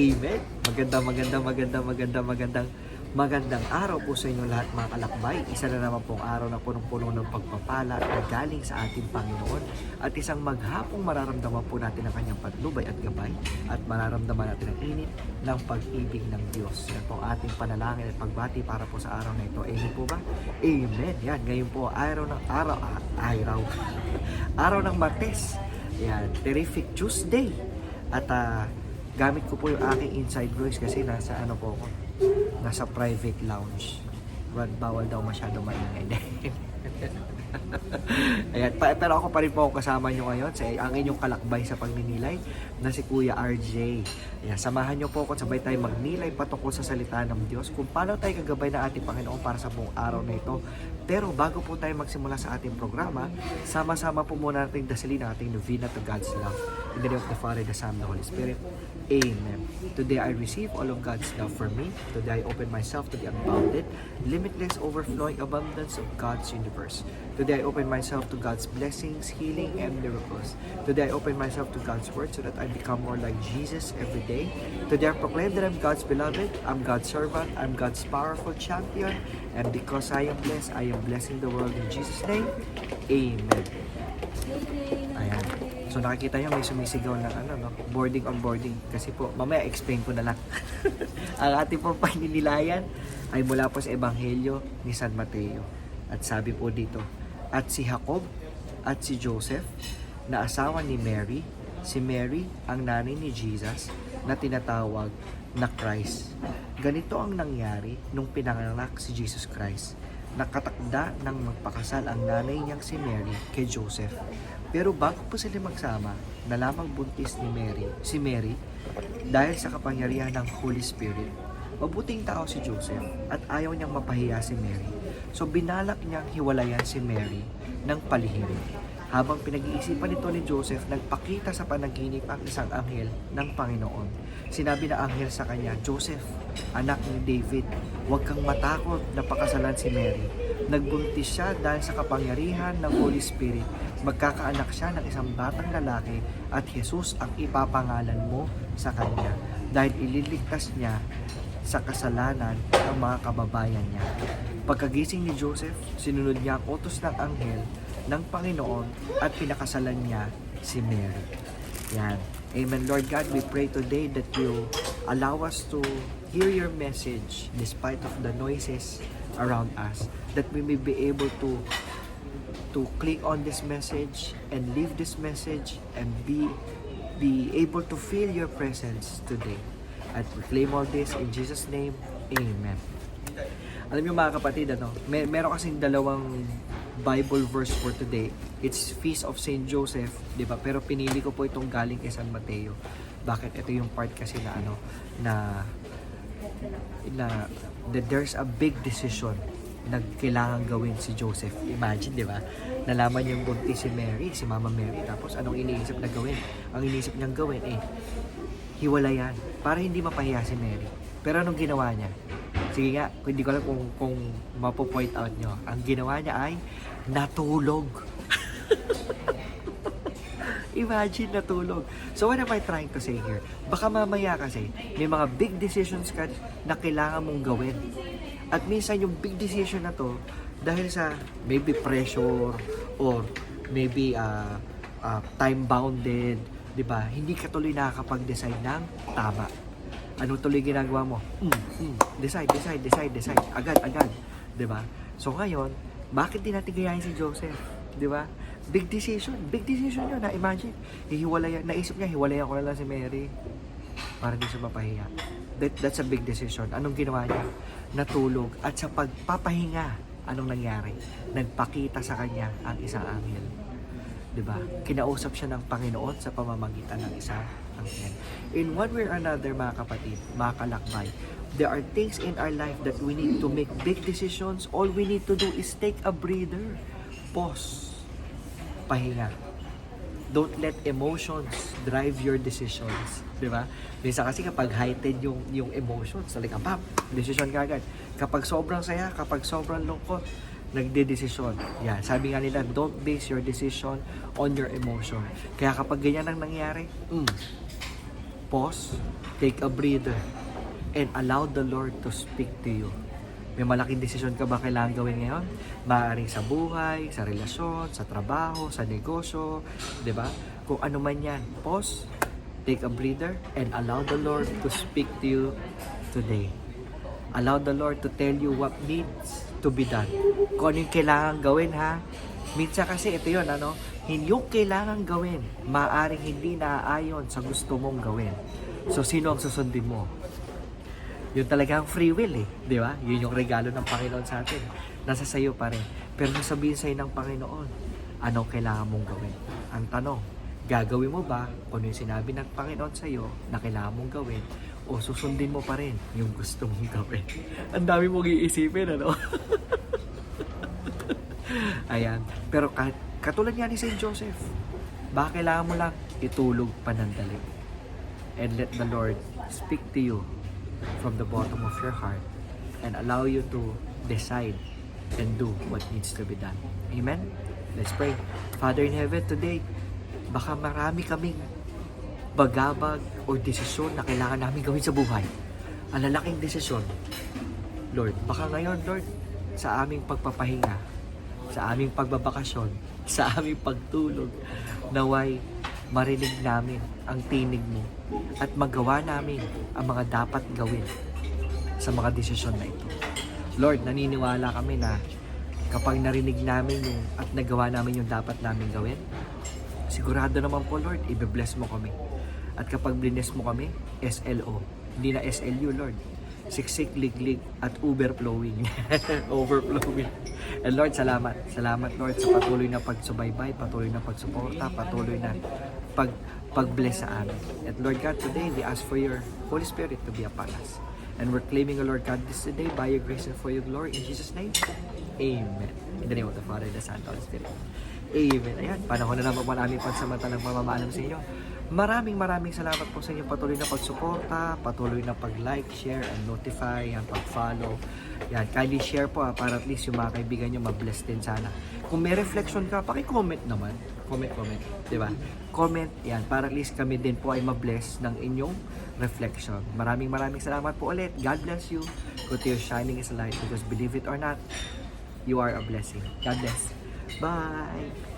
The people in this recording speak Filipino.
Amen. Magandang, magandang, magandang, magandang, magandang, magandang araw po sa inyo lahat mga kalakbay. Isa na naman pong araw na punong-puno ng pagpapala na galing sa ating Panginoon at isang maghapong mararamdaman po natin ang kanyang patnubay at gabay at mararamdaman natin ang init ng pag-ibig ng Diyos. Yan po ating panalangin at pagbati para po sa araw na ito. Amen po ba? Amen. Yan, ngayon po araw ng araw, ah, araw, araw ng Martes. Yan, terrific Tuesday. At ah, gamit ko po yung aking inside voice kasi nasa ano po ako, nasa private lounge. But bawal daw masyado maingay. Ayan, pa, pero ako pa rin po kasama nyo ngayon sa ang inyong kalakbay sa pagninilay na si Kuya RJ. Ayan, samahan nyo po ako sabay tayo magnilay patungkol sa salita ng Diyos kung paano tayo kagabay ng ating Panginoon para sa buong araw na ito. Pero bago po tayo magsimula sa ating programa, sama-sama po muna natin dasalin ang ating novena to God's love. In the name of the Father, the Son, the Holy Spirit. Amen. Today I receive all of God's love for me. Today I open myself to the unbounded, limitless, overflowing abundance of God's universe. Today I open myself to God's blessings, healing, and miracles. Today I open myself to God's word so that I become more like Jesus every day. Today I proclaim that I'm God's beloved, I'm God's servant, I'm God's powerful champion, and because I am blessed, I am blessing the world in Jesus' name. Amen. Ayan. So nakikita nyo may sumisigaw na ano, no? boarding on boarding. Kasi po, mamaya explain ko na lang. Ang ating pong paninilayan ay mula po sa Ebanghelyo ni San Mateo. At sabi po dito, at si Jacob at si Joseph na asawa ni Mary, si Mary ang nanay ni Jesus na tinatawag na Christ. Ganito ang nangyari nung pinanganak si Jesus Christ. Nakatakda ng magpakasal ang nanay niyang si Mary kay Joseph. Pero bago po sila magsama, nalamang buntis ni Mary, si Mary, dahil sa kapangyarihan ng Holy Spirit. Mabuting tao si Joseph at ayaw niyang mapahiya si Mary. So binalak niyang hiwalayan si Mary ng palihim. Habang pinag-iisipan nito ni Joseph, nagpakita sa panaginip ang isang anghel ng Panginoon. Sinabi na anghel sa kanya, Joseph, anak ni David, huwag kang matakot na pakasalan si Mary. Nagbuntis siya dahil sa kapangyarihan ng Holy Spirit. Magkakaanak siya ng isang batang lalaki at Jesus ang ipapangalan mo sa kanya dahil ililigtas niya sa kasalanan ng mga kababayan niya. Pagkagising ni Joseph, sinunod niya ang utos ng anghel ng Panginoon at pinakasalan niya si Mary. Yan. Amen. Lord God, we pray today that you allow us to hear your message despite of the noises around us. That we may be able to to click on this message and leave this message and be be able to feel your presence today. I proclaim all this in Jesus' name. Amen. Alam niyo mga kapatid, ano, may, meron kasing dalawang Bible verse for today. It's Feast of Saint Joseph, 'di ba? Pero pinili ko po itong galing kay San Mateo. Bakit ito yung part kasi na ano na na that there's a big decision na kailangan gawin si Joseph. Imagine, di ba? Nalaman yung buntis si Mary, si Mama Mary. Tapos anong iniisip na gawin? Ang iniisip niyang gawin eh, hiwalayan para hindi mapahiya si Mary. Pero anong ginawa niya? Sige nga, hindi ko alam kung, kung mapo-point out nyo. Ang ginawa niya ay natulog. Imagine natulog. So what am I trying to say here? Baka mamaya kasi may mga big decisions ka na kailangan mong gawin. At minsan yung big decision na to dahil sa maybe pressure or maybe uh, uh, time bounded, 'di ba? Hindi ka tuloy nakakapag-decide ng tama. Ano tuloy ginagawa mo? Mm, mm, decide, decide, decide, decide. Agad, agad. 'Di ba? So ngayon, bakit di natin gayahin si Joseph? 'Di ba? Big decision. Big decision yun. Na imagine, hihiwalayan, naisip niya, hiwalayan ko na lang si Mary para di siya mapahiya. That, that's a big decision. Anong ginawa niya? Natulog. At sa pagpapahinga, anong nangyari? Nagpakita sa kanya ang isang anghel. 'Di ba? Kinausap siya ng Panginoon sa pamamagitan ng isang anghel. In one way or another, mga kapatid, mga kalakbay, there are things in our life that we need to make big decisions. All we need to do is take a breather. Pause. Pahinga. Don't let emotions drive your decisions. Di ba? Minsan kasi kapag heightened yung, yung emotions, talaga, pap, decision ka agad. Kapag sobrang saya, kapag sobrang lungkot, nagde-desisyon. Yan, sabi nga nila, don't base your decision on your emotion. Kaya kapag ganyan ang nangyari, mm, pause, take a breather, and allow the Lord to speak to you. May malaking desisyon ka ba kailangan gawin ngayon? Maaaring sa buhay, sa relasyon, sa trabaho, sa negosyo, di ba? Kung ano man yan, pause, take a breather, and allow the Lord to speak to you today. Allow the Lord to tell you what needs to be done. Kung ano yung kailangan gawin ha. Minsan kasi ito yun, ano, yung kailangan gawin, maaaring hindi naaayon sa gusto mong gawin. So, sino ang susundin mo? Yun talagang free will eh. Di ba? Yun yung regalo ng Panginoon sa atin. Nasa sayo pa rin. Pero sabihin sa'yo ng Panginoon, anong kailangan mong gawin? Ang tanong, gagawin mo ba kung yung sinabi ng Panginoon sa'yo na kailangan mong gawin o susundin mo pa rin yung gusto mong gawin? Ang dami mong iisipin, ano? Ayan. Pero kahit, katulad nga ni St. Joseph, baka kailangan mo lang itulog panandali. And let the Lord speak to you from the bottom of your heart and allow you to decide and do what needs to be done. Amen? Let's pray. Father in heaven, today, baka marami kaming bagabag o desisyon na kailangan namin gawin sa buhay. Ang lalaking desisyon. Lord, baka ngayon, Lord, sa aming pagpapahinga, sa aming pagbabakasyon, sa aming pagtulog, naway marinig namin ang tinig mo at magawa namin ang mga dapat gawin sa mga desisyon na ito. Lord, naniniwala kami na kapag narinig namin yung at nagawa namin yung dapat namin gawin, sigurado naman po Lord, ibe-bless mo kami. At kapag bless mo kami, SLO, hindi na SLU Lord. Siksik, liglig, at overflowing. overflowing. And Lord, salamat. Salamat Lord sa patuloy na pagsubaybay, patuloy na pagsuporta, patuloy na pag pag-bless sa amin. And Lord God, today we ask for your Holy Spirit to be upon us. And we're claiming, O Lord God, this today by your grace and for your glory. In Jesus' name, Amen. In the name of the Father, the Son, and the Holy Spirit. Amen. Ayan, panahon na naman po namin pansamantalang mamamaalam sa inyo. Maraming maraming salamat po sa inyong patuloy na pagsuporta, patuloy na pag-like, share, and notify, and pag-follow. Yan, kindly share po ah, para at least yung mga kaibigan nyo ma-bless din sana. Kung may reflection ka, paki-comment naman. Comment, comment. Ba? Comment, yan, para at least kami din po ay ma-bless ng inyong reflection. Maraming maraming salamat po ulit. God bless you. Continue shining as a light because believe it or not, you are a blessing. God bless. Bye!